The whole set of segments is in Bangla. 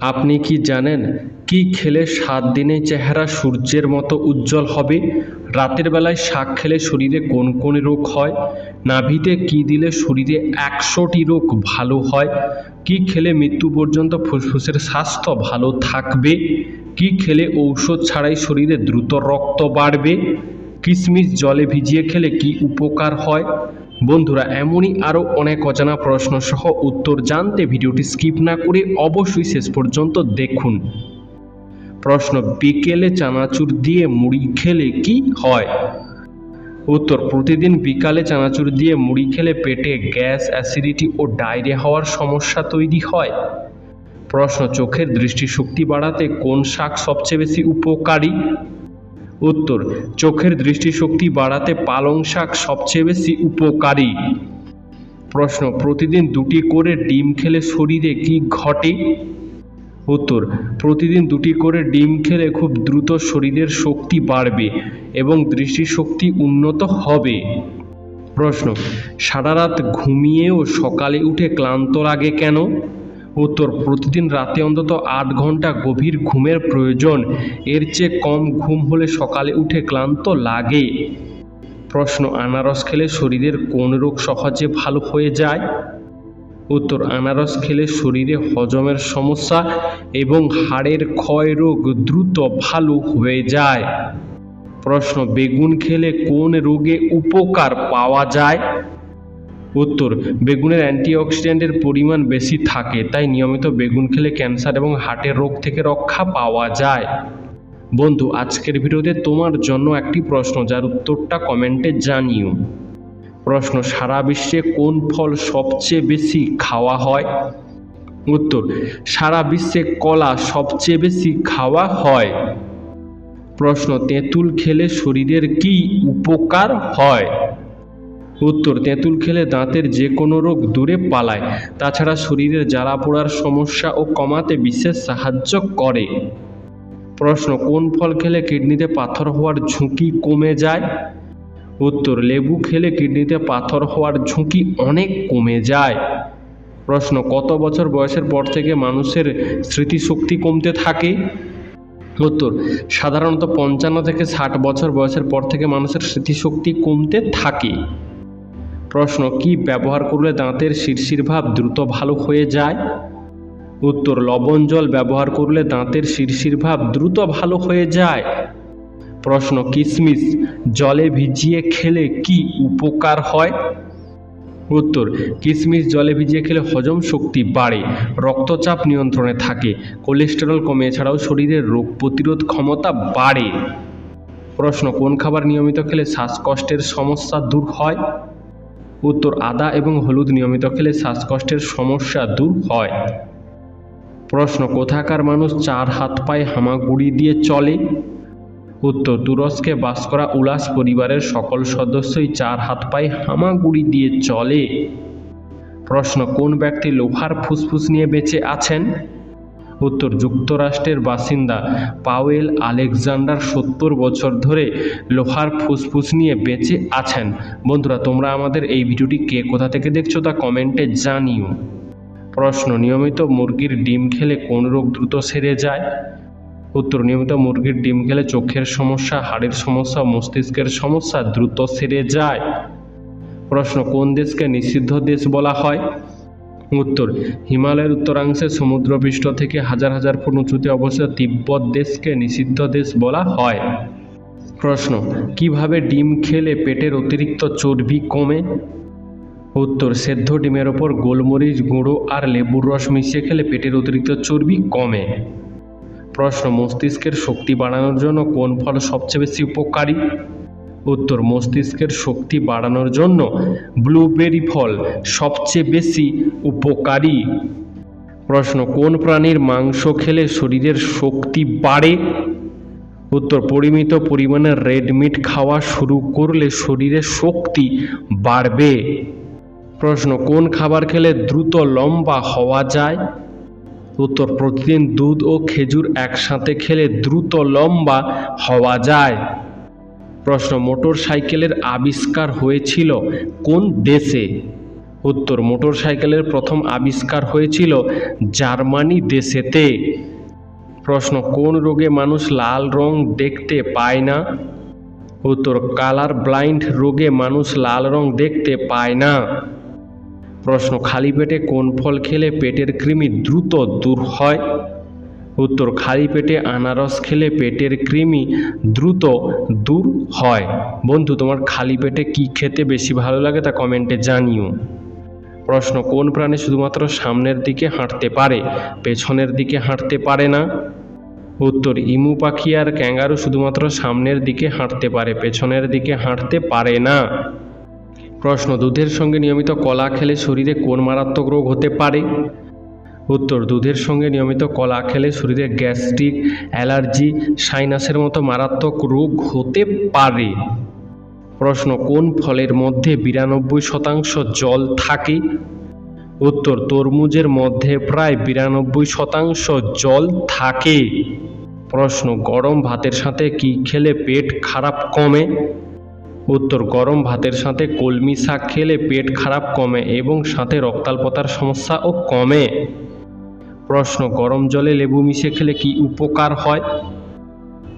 আপনি কি জানেন কি খেলে সাত দিনে চেহারা সূর্যের মতো উজ্জ্বল হবে? রাতের বেলায় শাক খেলে শরীরে কোন কোন রোগ হয়? নাভিতে কি দিলে শরীরে একশোটি রোগ ভালো হয়? কি খেলে মৃত্যু পর্যন্ত ফুসফুসের স্বাস্থ্য ভালো থাকবে? কি খেলে ঔষধ ছাড়াই শরীরে দ্রুত রক্ত বাড়বে? কিশমিশ জলে ভিজিয়ে খেলে কি উপকার হয়? বন্ধুরা, এমনই আরও অনেক অজানা প্রশ্ন সহ উত্তর জানতে ভিডিওটি স্কিপ না করে অবশ্যই শেষ পর্যন্ত দেখুন। প্রশ্ন, বিকেলে চানাচুর দিয়ে মুড়ি খেলে কি হয়? উত্তর, প্রতিদিন বিকালে চানাচুর দিয়ে মুড়ি খেলে পেটে গ্যাস, অ্যাসিডিটি ও ডায়রিয়া হওয়ার সমস্যা তৈরি হয়। প্রশ্ন, চোখের দৃষ্টিশক্তি বাড়াতে কোন শাক সবচেয়ে বেশি উপকারী? উত্তর, চোখের দৃষ্টিশক্তি বাড়াতে পালং শাক সবচেয়ে বেশি উপকারী। প্রশ্ন, প্রতিদিন দুটি করে ডিম খেলে শরীরে কি ঘটে? উত্তর, প্রতিদিন দুটি করে ডিম খেলে খুব দ্রুত শরীরের শক্তি বাড়বে এবং দৃষ্টিশক্তি উন্নত হবে। প্রশ্ন, সারা রাত ঘুমিয়েও সকালে উঠে ক্লান্ত লাগে কেন? উত্তর, প্রতিদিন রাতে অন্তত আট ঘণ্টা গভীর ঘুমের প্রয়োজন। এর চেয়ে কম ঘুম হলে সকালে উঠে ক্লান্ত লাগে। প্রশ্ন, আনারস খেলে শরীরের কোন রোগ সহজে ভালো হয়ে যায়? উত্তর, আনারস খেলে শরীরে হজমের সমস্যা এবং হাড়ের ক্ষয় রোগ দ্রুত ভালো হয়ে যায়। প্রশ্ন, বেগুন খেলে কোন রোগে উপকার পাওয়া যায়? উত্তর, বেগুনের অ্যান্টিঅক্সিডেন্টের পরিমাণ বেশি থাকে, তাই নিয়মিত বেগুন খেলে ক্যান্সার এবং হার্টের রোগ থেকে রক্ষা পাওয়া যায়। বন্ধু, আজকের ভিডিওতে তোমার জন্য একটি প্রশ্ন, যার উত্তরটা কমেন্টে জানিও। প্রশ্ন, সারা বিশ্বে কোন ফল সবচেয়ে বেশি খাওয়া হয়? উত্তর, সারা বিশ্বে কলা সবচেয়ে বেশি খাওয়া হয়। প্রশ্ন, তেঁতুল খেলে শরীরের কি উপকার হয়? উত্তর, তেঁতুল খেলে দাঁতের যে কোনো রোগ দূরে পালায়। তাছাড়া শরীরের জ্বালা পোড়ার সমস্যা ও কমাতে বিশেষ সাহায্য করে। প্রশ্ন, কোন ফল খেলে কিডনিতে পাথর হওয়ার ঝুঁকি কমে যায়? উত্তর, লেবু খেলে কিডনিতে পাথর হওয়ার ঝুঁকি অনেক কমে যায়। প্রশ্ন, কত বছর বয়সের পর থেকে মানুষের স্মৃতিশক্তি কমতে থাকে? উত্তর, সাধারণত পঞ্চান্ন থেকে ষাট বছর বয়সের পর থেকে মানুষের স্মৃতিশক্তি কমতে থাকে। প্রশ্ন, কি ব্যবহার করলে দাঁতের শিরশির ভাব দ্রুত ভালো হয়ে যায়? উত্তর, লবণ জল ব্যবহার করলে দাঁতের শিরশির ভাব দ্রুত ভালো হয়ে যায়। প্রশ্ন কিশমিশ জলে ভিজিয়ে খেলে কি উপকার হয়? উত্তর কিশমিশ জলে ভিজিয়ে খেলে হজম শক্তি বাড়ে, রক্তচাপ নিয়ন্ত্রণে থাকে, কোলেস্টেরল কমে, এছাড়াও শরীরের রোগ প্রতিরোধ ক্ষমতা বাড়ে। প্রশ্ন, কোন খাবার নিয়মিত খেলে শ্বাসকষ্টের সমস্যা দূর হয়? উত্তর আদা এবং হলুদ নিয়মিত খেলে শ্বাসকষ্টের সমস্যা দূর হয়। প্রশ্ন, কোথাকার মানুষ চার হাত পায়ে হামাগুড়ি দিয়ে চলে? উত্তর, তুরস্কে বাস করা উলাস পরিবারের সকল সদস্যই চার হাত পায়ে হামাগুড়ি দিয়ে চলে। প্রশ্ন, কোন ব্যক্তি লোহার ফুসফুস নিয়ে বেঁচে আছেন? উত্তর যুক্তরাষ্ট্রের বাসিন্দা পাওয়েল আলেকজান্ডার সত্তর বছর ধরে লোহার ফুসফুস নিয়ে বেঁচে আছেন। বন্ধুরা, তোমরা আমাদের এই ভিডিওটি কে কোথা থেকে দেখছ তা কমেন্টে জানিও। প্রশ্ন, নিয়মিত মুরগির ডিম খেলে কোন রোগ দ্রুত সেরে যায়? উত্তর, নিয়মিত মুরগির ডিম খেলে চোখের সমস্যা, হাড়ের সমস্যা, মস্তিষ্কের সমস্যা দ্রুত সেরে যায়। প্রশ্ন, কোন দেশকে নিষিদ্ধ দেশ বলা হয়? উত্তর। হিমালয়ের উত্তরাংশে সমুদ্রপৃষ্ঠ থেকে হাজার হাজার ফুট উঁচুতে অবস্থিত তিব্বত দেশকে নিষিদ্ধ দেশ বলা হয়। প্রশ্ন, কীভাবে ডিম খেলে পেটের অতিরিক্ত চর্বি কমে? উত্তর, সেদ্ধ ডিমের ওপর গোলমরিচ, গুঁড়ো আর লেবুর রস মিশিয়ে খেলে পেটের অতিরিক্ত চর্বি কমে। প্রশ্ন, মস্তিষ্কের শক্তি বাড়ানোর জন্য কোন ফল সবচেয়ে বেশি উপকারী? উত্তর মস্তিষ্কের শক্তি বাড়ানোর জন্য ব্লুবেরি ফল সবচেয়ে বেশি উপকারী। প্রশ্ন, কোন প্রাণীর মাংস খেলে শরীরের শক্তি বাড়ে? উত্তর, পরিমিত পরিমাণে রেড মিট খাওয়া শুরু করলে শরীরে শক্তি বাড়বে। প্রশ্ন, কোন খাবার খেলে দ্রুত লম্বা হওয়া যায়? উত্তর, প্রতিদিন দুধ ও খেজুর একসাথে খেলে দ্রুত লম্বা হওয়া যায়। প্রশ্ন মোটর সাইকেলের আবিষ্কার হয়েছিল কোন দেশে? উত্তর, মোটরসাইকেলের প্রথম আবিষ্কার হয়েছিল জার্মানি দেশেতে। প্রশ্ন, কোন রোগে মানুষ লাল রং দেখতে পায় না? উত্তর, কালার ব্লাইন্ড রোগে মানুষ লাল রং দেখতে পায় না। প্রশ্ন, খালি পেটে কোন ফল খেলে পেটের কৃমি দ্রুত দূর হয়? উত্তর, খালি পেটে আনারস খেলে পেটের কৃমি দ্রুত দূর হয়। বন্ধু, তোমার খালি পেটে কি খেতে বেশি ভালো লাগে তা কমেন্টে জানিও। প্রশ্ন, কোন প্রাণী শুধুমাত্র সামনের দিকে হাঁটতে পারে, পেছনের দিকে হাঁটতে পারে না? উত্তর, ইমু পাখি আর ক্যাঙ্গারু শুধুমাত্র সামনের দিকে হাঁটতে পারে, পেছনের দিকে হাঁটতে পারে না। প্রশ্ন, দুধের সঙ্গে নিয়মিত কলা খেলে শরীরে কোন মারাত্মক রোগ হতে পারে? উত্তর, দুধের সঙ্গে নিয়মিত কলা খেলে শরীরে গ্যাস্ট্রিক, অ্যালার্জি, সাইনাসের মতো মারাত্মক রোগ হতে পারে। প্রশ্ন, কোন ফলের মধ্যে বিরানব্বই শতাংশ জল থাকে? উত্তর, তরমুজের মধ্যে প্রায় বিরানব্বই শতাংশ জল থাকে। প্রশ্ন, গরম ভাতের সাথে কি খেলে পেট খারাপ কমে? উত্তর, গরম ভাতের সাথে কলমি শাক খেলে পেট খারাপ কমে এবং সাথে রক্তাল্পতার সমস্যাও কমে। প্রশ্ন, গরম জলে লেবু মিশিয়ে খেলে কি উপকার হয়?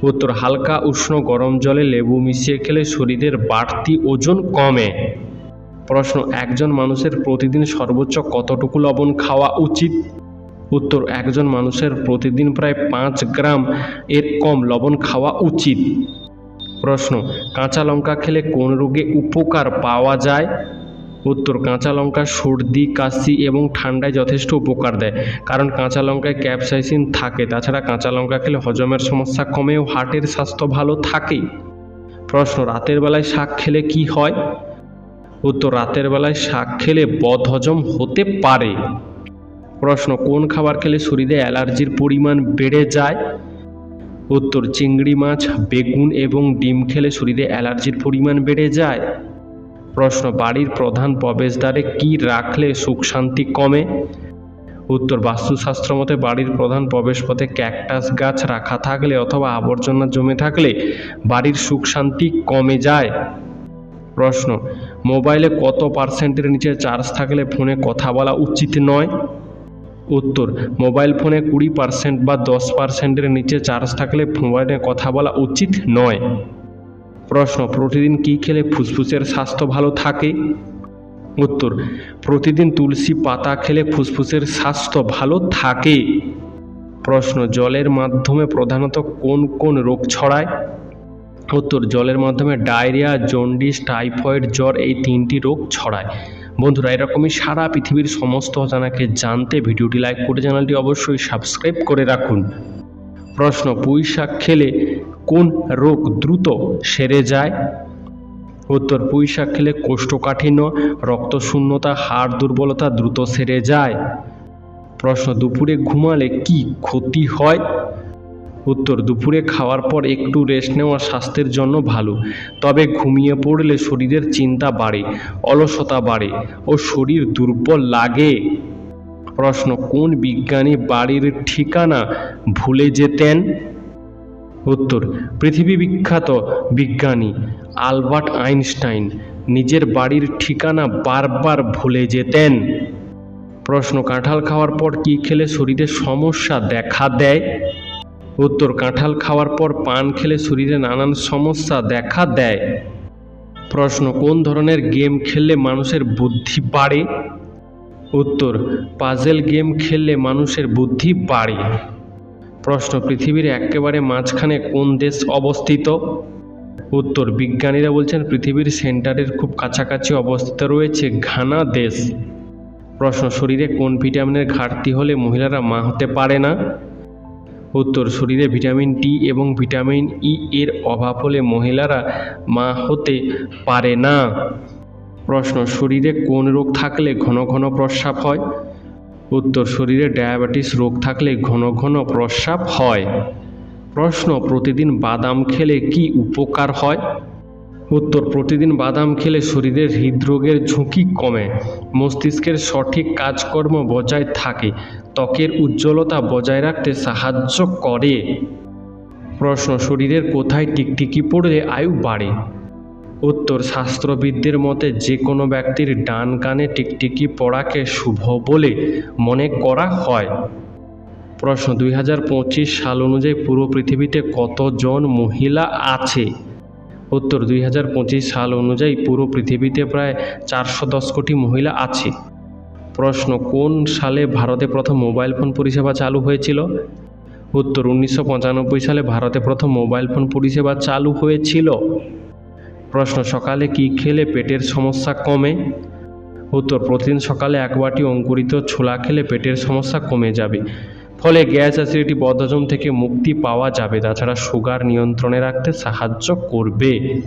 উত্তর, হালকা উষ্ণ গরম জলে লেবু মিশিয়ে খেলে শরীরের বাড়তি ওজন কমে। প্রশ্ন, একজন মানুষের প্রতিদিন সর্বোচ্চ কতটুকু লবণ খাওয়া উচিত? উত্তর, একজন মানুষের প্রতিদিন প্রায় পাঁচ গ্রাম এর কম লবণ খাওয়া উচিত। প্রশ্ন, কাঁচা লঙ্কা খেলে কোন রোগে উপকার পাওয়া যায়? উত্তর, কাঁচা লঙ্কা, সর্দি, কাশি এবং ঠান্ডায় যথেষ্ট উপকার দেয়। কারণ কাঁচা লঙ্কায় ক্যাপসাইসিন থাকে, তাছাড়া কাঁচা লঙ্কা খেলে হজমের সমস্যা কমে ও হার্টের স্বাস্থ্য ভালো থাকে প্রশ্ন, রাতের বেলায় শাক খেলে কি হয়? উত্তর, রাতের বেলায় শাক খেলে বদহজম হতে পারে। প্রশ্ন, কোন খাবার খেলে শরীরে অ্যালার্জির পরিমাণ বেড়ে যায়? উত্তর, চিংড়ি মাছ, বেগুন এবং ডিম খেলে শরীরে অ্যালার্জির পরিমাণ বেড়ে যায়। প্রশ্ন, বাড়ির প্রধান প্রবেশদ্বারে কি রাখলে সুখ শান্তি কমে? উত্তর, বাস্তুশাস্ত্র মতে বাড়ির প্রধান প্রবেশপথে ক্যাকটাস গাছ রাখা থাকলে অথবা আবর্জনা জমে থাকলে বাড়ির সুখ শান্তি কমে যায়? প্রশ্ন, মোবাইলে কত পার্সেন্টের নিচে চার্জ থাকলে ফোনে কথা বলা উচিত নয়? উত্তর, মোবাইল ফোনে কুড়ি পার্সেন্ট বা দশ পার্সেন্টের নিচে চার্জ থাকলে মোবাইলে কথা বলা উচিত নয়। প্রশ্ন, প্রতিদিন কী খেলে ফুসফুসের স্বাস্থ্য ভালো থাকে? উত্তর, প্রতিদিন তুলসী পাতা খেলে ফুসফুসের স্বাস্থ্য ভালো থাকে। প্রশ্ন, জলের মাধ্যমে প্রধানত কোন কোন রোগ ছড়ায়? উত্তর, জলের মাধ্যমে ডায়রিয়া, জন্ডিস, টাইফয়েড, জ্বর এই তিনটি রোগ ছড়ায়। বন্ধুরা, এরকমই সারা পৃথিবীর সমস্ত অজানাকে জানতে ভিডিওটি লাইক করে চ্যানেলটি অবশ্যই সাবস্ক্রাইব করে রাখুন। প্রশ্ন পুঁই শাক খেলে কোন রোগ দ্রুত সেরে যায়? উত্তর পুঁই শাক খেলে কোষ্ঠকাঠিন্য, রক্তশূন্যতা, হাড় দুর্বলতা দ্রুত সেরে যায়। প্রশ্ন, দুপুরে ঘুমালে কি ক্ষতি হয়? উত্তর, দুপুরে খাওয়ার পর একটু রেস্ট নেওয়া স্বাস্থ্যের জন্য ভালো, তবে ঘুমিয়ে পড়লে শরীরের চিন্তা বাড়ে, অলসতা বাড়ে ও শরীর দুর্বল লাগে। প্রশ্ন, কোন বিজ্ঞানী বাড়ির ঠিকানা ভুলে যেতেন? উত্তর, পৃথিবী বিখ্যাত বিজ্ঞানী আলবার্ট আইনস্টাইন নিজের বাড়ির ঠিকানা বারবার ভুলে যেতেন। প্রশ্ন, কাঁঠাল খাওয়ার পর কি খেলে শরীরে সমস্যা দেখা দেয়? উত্তর, কাঁঠাল খাওয়ার পর পান খেলে শরীরে নানান সমস্যা দেখা দেয়। প্রশ্ন, কোন ধরনের গেম খেললে মানুষের বুদ্ধি বাড়ে? উত্তর, পাজেল গেম খেললে মানুষের বুদ্ধি বাড়ে। প্রশ্ন, পৃথিবীর একেবারে মাঝখানে কোন দেশ অবস্থিত? উত্তর, বিজ্ঞানীরা বলছেন পৃথিবীর সেন্টারের খুব কাছাকাছি অবস্থিত রয়েছে ঘানা দেশ। প্রশ্ন, শরীরে কোন ভিটামিনের ঘাটতি হলে মহিলারা মা হতে পারে না? উত্তর, শরীরে ভিটামিন ডি এবং ভিটামিন ই এর অভাব হলে মহিলারা মা হতে পারে না। প্রশ্ন, শরীরে কোন রোগ থাকলে ঘন ঘন প্রস্রাব হয়? উত্তর শরীরে ডায়াবেটিস রোগ থাকলে ঘন ঘন প্রস্রাব হয়। প্রশ্ন, প্রতিদিন বাদাম খেলে কি উপকার হয়? উত্তর, প্রতিদিন বাদাম খেলে শরীরের হৃদরোগের ঝুঁকি কমে। মস্তিষ্কের সঠিক কাজকর্ম বজায় থাকে। ত্বকের উজ্জ্বলতা বজায় রাখতে সাহায্য করে। প্রশ্ন, শরীরের কোথায় টিকটিকি পড়লে আয়ু বাড়ে? উত্তর শাস্ত্রবিদদের মতে যে কোনো ব্যক্তির ডান কানে টিকটিকি পড়াকে শুভ বলে মনে করা হয়। প্রশ্ন, দুই হাজার পঁচিশ সাল অনুযায়ী পুরো পৃথিবীতে কতজন মহিলা আছে? উত্তর, দুই হাজার পঁচিশ সাল অনুযায়ী পুরো পৃথিবীতে প্রায় চারশো দশ কোটি মহিলা আছে। প্রশ্ন, কোন সালে ভারতে প্রথম মোবাইল ফোন পরিষেবা চালু হয়েছিল? উত্তর, উনিশশো পঁচানব্বই সালে ভারতে প্রথম মোবাইল ফোন পরিষেবা চালু হয়েছিল। প্রশ্ন, সকালে কি খেলে পেটের সমস্যা কমে? উত্তর, প্রতিদিন সকালে এক বাটি অঙ্কুরিত ছোলা খেলে পেটের সমস্যা কমে যাবে। ফলে গ্যাস অ্যাসিডিটি বদহজম থেকে মুক্তি পাওয়া যাবে, তাছাড়া সুগার নিয়ন্ত্রণে রাখতে সাহায্য করবে।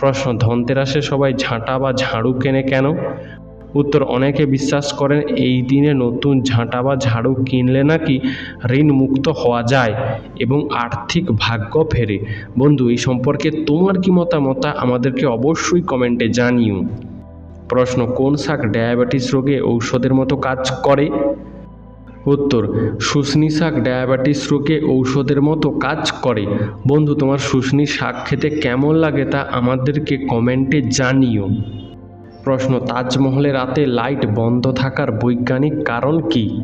প্রশ্ন, ধনতেরাসে সবাই ঝাঁটা বা ঝাড়ু কেনে কেন? উত্তর, অনেকে বিশ্বাস করেন এই দিনে নতুন ঝাঁটা বা ঝাড়ু কিনলে নাকি ঋণ মুক্ত হওয়া যায় এবং আর্থিক ভাগ্য ফেরে। বন্ধু, এই সম্পর্কে তোমার কি মতামত আমাদেরকে অবশ্যই কমেন্টে জানিও। প্রশ্ন, কোন শাক ডায়াবেটিস রোগে ঔষধের মতো কাজ করে? উত্তর, শুশনি শাক ডায়াবেটিস রোগে ঔষধের মতো কাজ করে। বন্ধু, তোমার শুশনি শাক খেতে কেমন লাগে তা আমাদেরকে কমেন্টে জানিও। প্রশ্ন, তাজমহলে রাতে লাইট বন্ধ থাকার বৈজ্ঞানিক কারণ কি?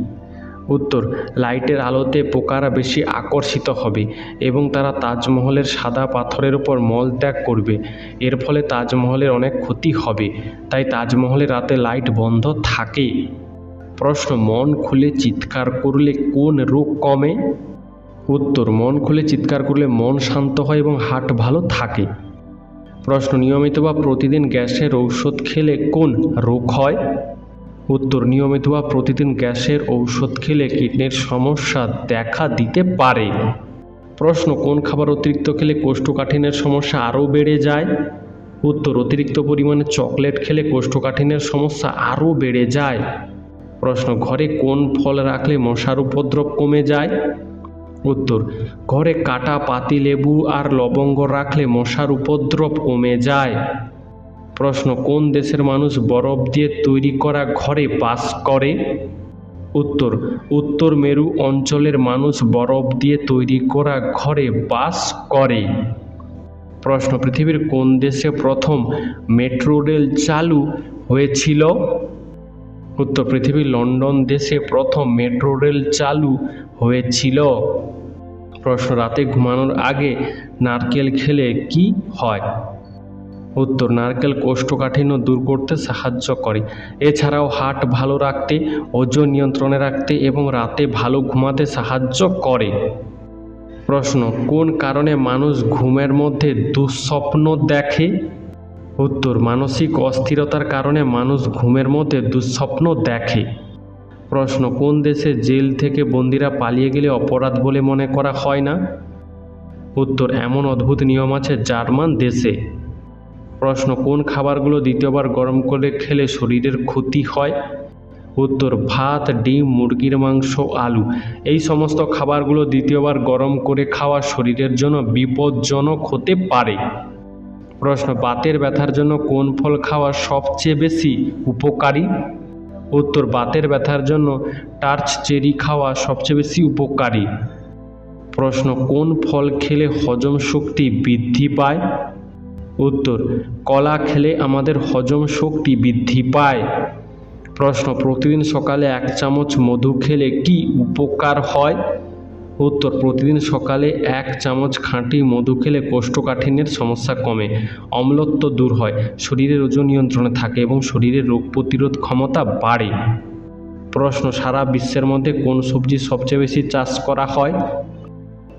উত্তর, লাইটের আলোতে পোকারা বেশি আকর্ষিত হবে এবং তারা তাজমহলের সাদা পাথরের উপর মলত্যাগ করবে। এর ফলে তাজমহলের অনেক ক্ষতি হবে, তাই তাজমহলে রাতে লাইট বন্ধ থাকে। প্রশ্ন, মন খুলে চিৎকার করলে কোন রোগ কমে? উত্তর, মন খুলে চিৎকার করলে মন শান্ত হয় এবং হার্ট ভালো থাকে। প্রশ্ন, নিয়মিত বা প্রতিদিন গ্যাসের ঔষধ খেলে কোন রোগ হয়? উত্তর, নিয়মিত বা প্রতিদিন গ্যাসের ঔষধ খেলে কিডনির সমস্যা দেখা দিতে পারে। প্রশ্ন, কোন খাবার অতিরিক্ত খেলে কোষ্ঠকাঠিন্যের সমস্যা আরও বেড়ে যায়? উত্তর, অতিরিক্ত পরিমাণে চকলেট খেলে কোষ্ঠকাঠিন্যের সমস্যা আরও বেড়ে যায়। প্রশ্ন, ঘরে কোন ফল রাখলে মশার উপদ্রব কমে যায়? উত্তর, ঘরে কাটা পাতি, লেবু আর লবঙ্গ রাখলে মশার উপদ্রব কমে যায়। প্রশ্ন, কোন দেশের মানুষ বরফ দিয়ে তৈরি করা ঘরে বাস করে? উত্তর উত্তর মেরু অঞ্চলের মানুষ বরফ দিয়ে তৈরি করা ঘরে বাস করে। প্রশ্ন, পৃথিবীর কোন দেশে প্রথম মেট্রো রেল চালু হয়েছিল? উত্তর, পৃথিবীর লন্ডন দেশে প্রথম মেট্রো রেল চালু হয়েছিল। প্রশ্ন, রাতে ঘুমানোর আগে নারকেল খেলে কি হয়? উত্তর, নারকেল কোষ্ঠকাঠিন্য দূর করতে সাহায্য করে। এছাড়াও হার্ট ভালো রাখতে, ওজন নিয়ন্ত্রণে রাখতে এবং রাতে ভালো ঘুমাতে সাহায্য করে। প্রশ্ন, কোন কারণে মানুষ ঘুমের মধ্যে দুঃস্বপ্ন দেখে? উত্তর, মানসিক অস্থিরতার কারণে মানুষ ঘুমের মধ্যে দুঃস্বপ্ন দেখে। প্রশ্ন, কোন দেশে জেল থেকে বন্দিরা পালিয়ে গেলে অপরাধ বলে মনে করা হয় না? উত্তর, এমন অদ্ভুত নিয়ম আছে জার্মান দেশে। প্রশ্ন, কোন খাবারগুলো দ্বিতীয়বার গরম করে খেলে শরীরের ক্ষতি হয়? উত্তর, ভাত, ডিম, মুরগির মাংস, আলু। এই সমস্ত খাবারগুলো দ্বিতীয়বার গরম করে খাওয়া শরীরের জন্য বিপজ্জনক হতে পারে। প্রশ্ন বাতের ব্যথার জন্য কোন ফল খাওয়া সবচেয়ে বেশি উপকারী? উত্তর বাতের ব্যথার জন্য টার্চ চেরি খাওয়া সবচেয়ে বেশি উপকারী। প্রশ্ন, কোন ফল খেলে হজম শক্তি বৃদ্ধি পায়? উত্তর, কলা খেলে আমাদের হজম শক্তি বৃদ্ধি পায়। প্রশ্ন, প্রতিদিন সকালে এক চামচ মধু খেলে কি উপকার হয়? উত্তর, প্রতিদিন সকালে এক চামচ খাঁটি মধু খেলে কোষ্ঠকাঠিন্যের সমস্যা কমে, অম্লত্ব দূর হয়, শরীরের ওজন নিয়ন্ত্রণে থাকে এবং শরীরের রোগ প্রতিরোধ ক্ষমতা বাড়ে। প্রশ্ন, সারা বিশ্বের মধ্যে কোন সবজি সবচেয়ে বেশি চাষ করা হয়?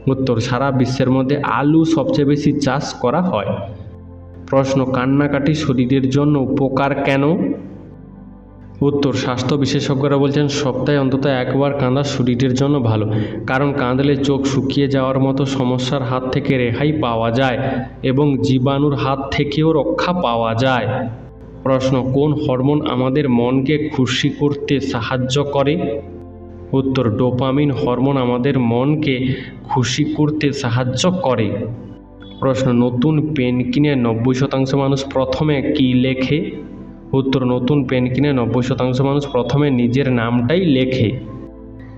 উত্তর, সারা বিশ্বের মধ্যে আলু সবচেয়ে বেশি চাষ করা হয়। প্রশ্ন, কান্নাকাটি শরীরের জন্য উপকার কেন? উত্তর, স্বাস্থ্য বিশেষজ্ঞরা বলছেন, সপ্তাহে অন্তত একবার কাঁদা শরীরের জন্য ভালো, কারণ কাঁদলে চোখ শুকিয়ে যাওয়ার মতো সমস্যার হাত থেকে রেহাই পাওয়া যায় এবং জীবাণুর হাত থেকেও রক্ষা পাওয়া যায়। প্রশ্ন, কোন হরমোন আমাদের মনকে খুশি করতে সাহায্য করে? উত্তর, ডোপামিন হরমোন আমাদের মনকে খুশি করতে সাহায্য করে। প্রশ্ন, নতুন পেন কিনে নব্বই শতাংশ মানুষ প্রথমে কি লেখে? উত্তর, নতুন পেন কিনে নব্বই শতাংশ মানুষ প্রথমে নিজের নামটাই লেখে।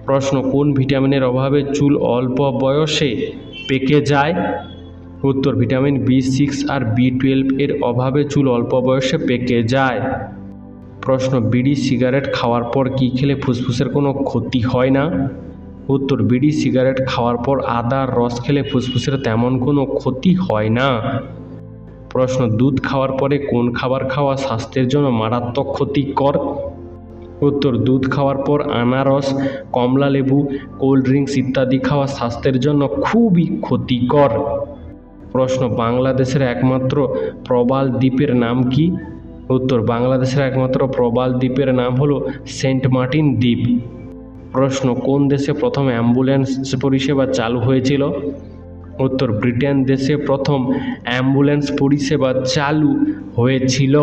প্রশ্ন, কোন ভিটামিনের অভাবে চুল অল্প বয়সে পেকে যায়? উত্তর, ভিটামিন বি সিক্স আর বি টুয়েলভ এর অভাবে চুল অল্প বয়সে পেকে যায়। প্রশ্ন, বিড়ি, সিগারেট খাওয়ার পর কি খেলে ফুসফুসের কোনো ক্ষতি হয় না? উত্তর, বিড়ি, সিগারেট খাওয়ার পর আদার রস খেলে ফুসফুসের তেমন কোনো ক্ষতি হয় না। প্রশ্ন, দুধ খাওয়ার পরে কোন খাবার খাওয়া স্বাস্থ্যের জন্য মারাত্মক ক্ষতিকর? উত্তর, দুধ খাওয়ার পর আনারস, কমলা লেবু, কোল্ড ড্রিঙ্কস ইত্যাদি খাওয়া স্বাস্থ্যের জন্য খুবই ক্ষতিকর। প্রশ্ন, বাংলাদেশের একমাত্র প্রবাল দ্বীপের নাম কি? উত্তর, বাংলাদেশের একমাত্র প্রবাল দ্বীপের নাম হলো সেন্ট মার্টিন দ্বীপ। প্রশ্ন, কোন দেশে প্রথম অ্যাম্বুলেন্স পরিষেবা চালু হয়েছিল? উত্তর ব্রিটেন দেশে প্রথম অ্যাম্বুলেন্স পরিষেবা চালু হয়েছিল।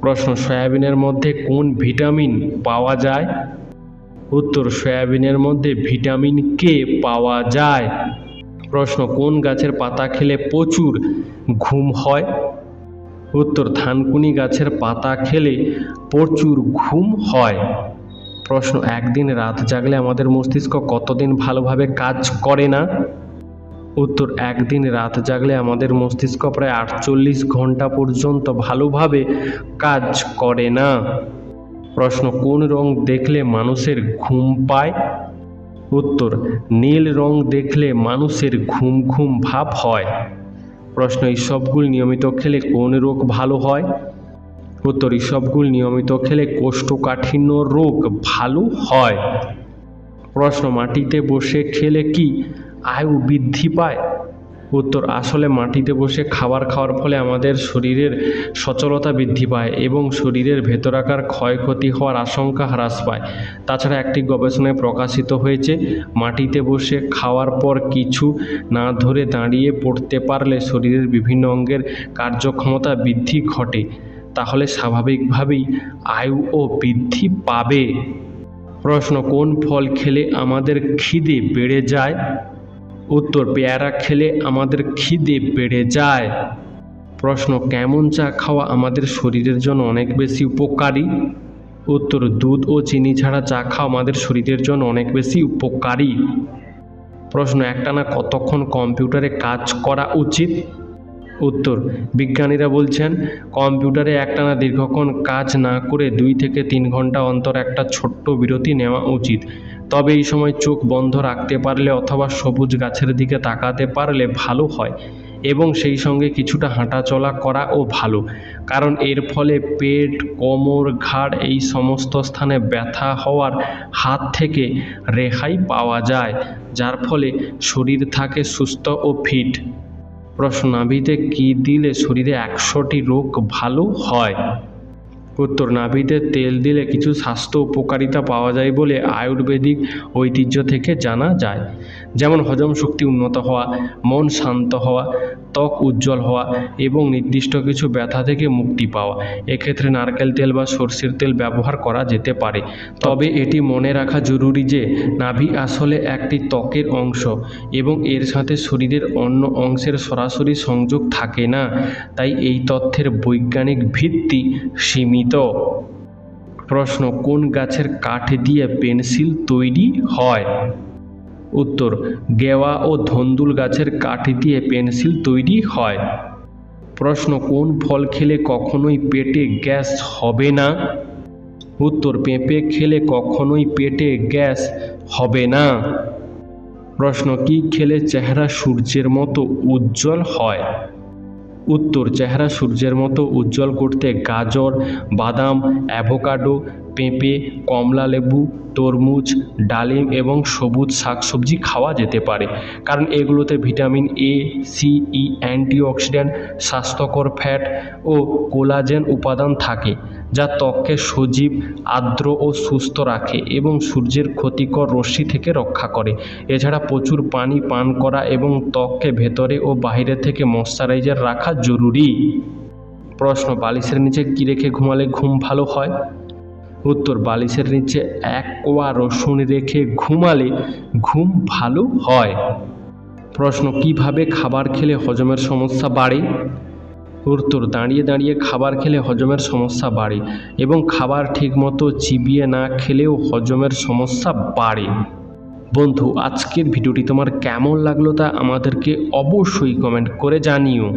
প্রশ্ন, সয়াবিনের মধ্যে কোন ভিটামিন পাওয়া যায়? উত্তর, সয়াবিনের মধ্যে ভিটামিন কে পাওয়া যায়। প্রশ্ন, কোন গাছের পাতা খেলে প্রচুর ঘুম হয়? উত্তর থানকুনি গাছের পাতা খেলে প্রচুর ঘুম হয়। প্রশ্ন, একদিন রাত জাগলে আমাদের মস্তিষ্ক কতদিন ভালোভাবে কাজ করে না? উত্তর, একদিন রাত জাগলে আমাদের মস্তিষ্ক প্রায় আটচল্লিশ ঘণ্টা পর্যন্ত ভালোভাবে কাজ করে না। প্রশ্ন, কোন রং দেখলে মানুষের ঘুম পায়? উত্তর, নীল রং দেখলে মানুষের ঘুম ঘুম ভাব হয়। প্রশ্ন ইসবগুল নিয়মিত খেলে কোন রোগ ভালো হয়? উত্তর ইসবগুল নিয়মিত খেলে কোষ্ঠকাঠিন্য রোগ ভালো হয়। প্রশ্ন, মাটিতে বসে খেলে কি আয়ু বৃদ্ধি পায়। উত্তর, আসলে মাটিতে বসে খাবার খাওয়ার ফলে আমাদের শরীরের সচলতা বৃদ্ধি পায় এবং শরীরের ভেতরাকার ক্ষয়ক্ষতি হওয়ার আশঙ্কা হ্রাস পায়। তাছাড়া একটি গবেষণায় প্রকাশিত হয়েছে, মাটিতে বসে খাওয়ার পর কিছু না ধরে দাঁড়িয়ে পড়তে পারলে শরীরের বিভিন্ন অঙ্গের কার্যক্ষমতা বৃদ্ধি ঘটে। তাহলে স্বাভাবিকভাবেই আয়ুও বৃদ্ধি পাবে। প্রশ্ন, কোন ফল খেলে আমাদের খিদে বেড়ে যায়? উত্তর, পেয়ারা খেলে আমাদের খিদে বেড়ে যায়। প্রশ্ন, কেমন চা খাওয়া আমাদের শরীরের জন্য অনেক বেশি উপকারী? উত্তর, দুধ ও চিনি ছাড়া চা খাওয়া আমাদের শরীরের জন্য অনেক বেশি উপকারী। প্রশ্ন, একটানা কতক্ষণ কম্পিউটারে কাজ করা উচিত? উত্তর, বিজ্ঞানীরা বলছেন, কম্পিউটারে একটানা দীর্ঘক্ষণ কাজ না করে দুই থেকে তিন ঘণ্টা অন্তর একটা ছোট্ট বিরতি নেওয়া উচিত। তবে এই সময় চোখ বন্ধ রাখতে পারলে অথবা সবুজ গাছের দিকে তাকাতে পারলে ভালো হয় এবং সেই সঙ্গে কিছুটা হাঁটাচলা করাও ভালো। কারণ এর ফলে পেট, কোমর, ঘাড় এই সমস্ত স্থানে ব্যথা হওয়ার হাত থেকে রেহাই পাওয়া যায়, যার ফলে শরীর থাকে সুস্থ ও ফিট। প্রশ্ন নাভিতে কী দিলে শরীরে একশোটি রোগ ভালো হয়? উত্তর নাভিতে তেল দিলে কিছু স্বাস্থ্য উপকারিতা পাওয়া যায় বলে আয়ুর্বেদিক ঐতিহ্য থেকে জানা যায়। যেমন হজম শক্তি উন্নত হওয়া, মন শান্ত হওয়া, ত্বক উজ্জ্বল হওয়া এবং নির্দিষ্ট কিছু ব্যথা থেকে মুক্তি পাওয়া। এক্ষেত্রে নারকেল তেল বা সর্ষের তেল ব্যবহার করা যেতে পারে। তবে এটি মনে রাখা জরুরি যে নাভি আসলে একটি ত্বকের অংশ এবং এর সাথে শরীরের অন্য অংশের সরাসরি সংযোগ থাকে না। তাই এই তথ্যের বৈজ্ঞানিক ভিত্তি সীমিত। প্রশ্ন, কোন গাছের কাঠ দিয়ে পেন্সিল তৈরি হয়? উত্তর, গেওয়া ও ধন্দুল গাছের কাঠ দিয়ে পেন্সিল তৈরি হয়। প্রশ্ন, কোন ফল খেলে কখনোই পেটে গ্যাস হবে না? উত্তর, পেঁপে খেলে কখনোই পেটে গ্যাস হবে না। প্রশ্ন, কি খেলে চেহারা সূর্যের মতো উজ্জ্বল হয়? উত্তর চেহারা সূর্যের মতো উজ্জ্বল করতে গাজর বাদাম অ্যাভোকাডো পেঁপে, কমলা লেবু, তরমুজ, ডালিম এবং সবুজ শাকসবজি খাওয়া যেতে পারে। কারণ এগুলোতে vitamin A C E antioxidant, স্বাস্থ্যকর ফ্যাট ও কোলাজেন উপাদান থাকে, যা ত্বককে সজীব, আর্দ্র ও সুস্থ রাখে এবং সূর্যের ক্ষতিকর রশ্মি থেকে রক্ষা করে। এছাড়া প্রচুর পানি পান করা এবং ত্বককে ভেতরে ও বাইরে থেকে ময়শ্চারাইজার রাখা জরুরি। প্রশ্ন, বালিশের নিচে কী রেখে ঘুমালে ঘুম ভালো হয়? উত্তর বালিশের নিচে এক কোয়া রসুন রেখে ঘুমালে ঘুম ভালো হয়। প্রশ্ন, কীভাবে খাবার খেলে হজমের সমস্যা বাড়ে? উত্তর, দাঁড়িয়ে দাঁড়িয়ে খাবার খেলে হজমের সমস্যা বাড়ে এবং খাবার ঠিকমতো চিবিয়ে না খেলেও হজমের সমস্যা বাড়ে। বন্ধু, আজকের ভিডিওটি তোমার কেমন লাগল তা আমাদেরকে অবশ্যই কমেন্ট করে জানিও।